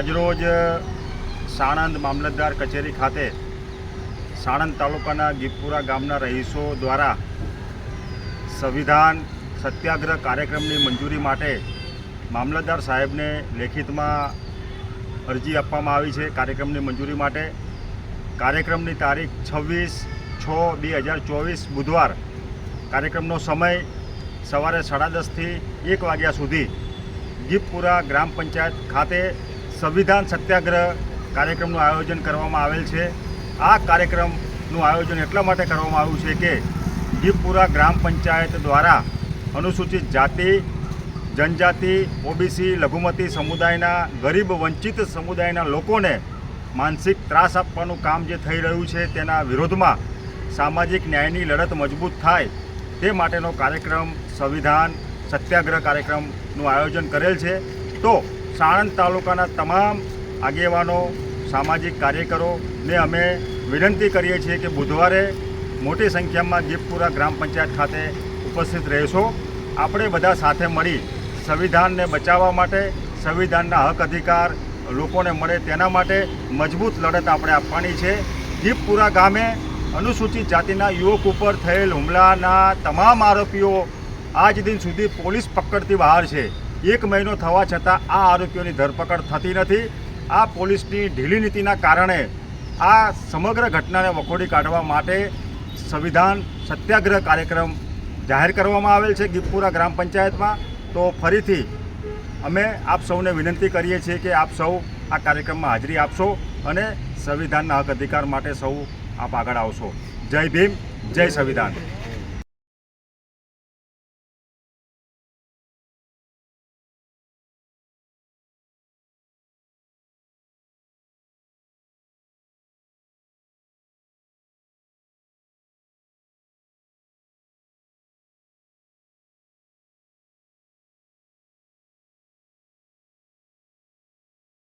આજરોજ સાણંદ મામલતદાર કચેરી ખાતે સાણંદ તાલુકાના ગીપુરા ગામના રહીશો દ્વારા સંવિધાન સત્યાગ્રહ કાર્યક્રમની મંજૂરી માટે મામલતદાર સાહેબને લેખિતમાં અરજી આપવામાં આવી છે કાર્યક્રમની મંજૂરી માટે. કાર્યક્રમની તારીખ છવ્વીસ છ બે હજાર ચોવીસ બુધવાર. કાર્યક્રમનો સમય સવારે સાડા દસથી એક વાગ્યા સુધી ગીપપુરા ગ્રામ પંચાયત ખાતે સંવિધાન સત્યાગ્રહ કાર્યક્રમનું આયોજન કરવામાં આવેલ છે. આ કાર્યક્રમનું આયોજન એટલા માટે કરવામાં આવ્યું છે કે ગીપપુરા ગ્રામ પંચાયત દ્વારા અનુસૂચિત જાતિ, જનજાતિ, ઓબીસી, લઘુમતી સમુદાયના, ગરીબ વંચિત સમુદાયના લોકોને માનસિક ત્રાસ આપવાનું કામ જે થઈ રહ્યું છે તેના વિરોધમાં સામાજિક ન્યાયની લડત મજબૂત થાય તે માટેનો કાર્યક્રમ સંવિધાન સત્યાગ્રહ કાર્યક્રમનું આયોજન કરેલ છે. તો સાણંદ તાલુકાના તમામ આગેવાનો, સામાજિક કાર્યકરોને અમે વિનંતી કરીએ છીએ કે બુધવારે મોટી સંખ્યામાં દીપપુરા ગ્રામ પંચાયત ખાતે ઉપસ્થિત રહેશો. આપણે બધા સાથે મળી સંવિધાનને બચાવવા માટે, સંવિધાનના હક અધિકાર લોકોને મળે તેના માટે મજબૂત લડત આપણે આપવાની છે. દીપપુરા ગામે અનુસૂચિત જાતિના યુવક ઉપર થયેલ હુમલાના તમામ આરોપીઓ આજ દિન સુધી પોલીસ પકડતી બહાર છે. એક મહિનો થવા છતાં આ આરોપીઓની ધરપકડ થતી નથી. આ પોલીસની ઢીલી નીતિના કારણે આ સમગ્ર ઘટનાને વખોડી કાઢવા માટે સંવિધાન સત્યાગ્રહ કાર્યક્રમ જાહેર કરવામાં આવેલ છે ગીપુરા ગ્રામ પંચાયતમાં. તો ફરીથી અમે આપ સૌને વિનંતી કરીએ છીએ કે આપ સૌ આ કાર્યક્રમમાં હાજરી આપશો અને સંવિધાનના હક અધિકાર માટે સૌ આપ આગળ આવશો. જય ભીમ, જય સંવિધાન.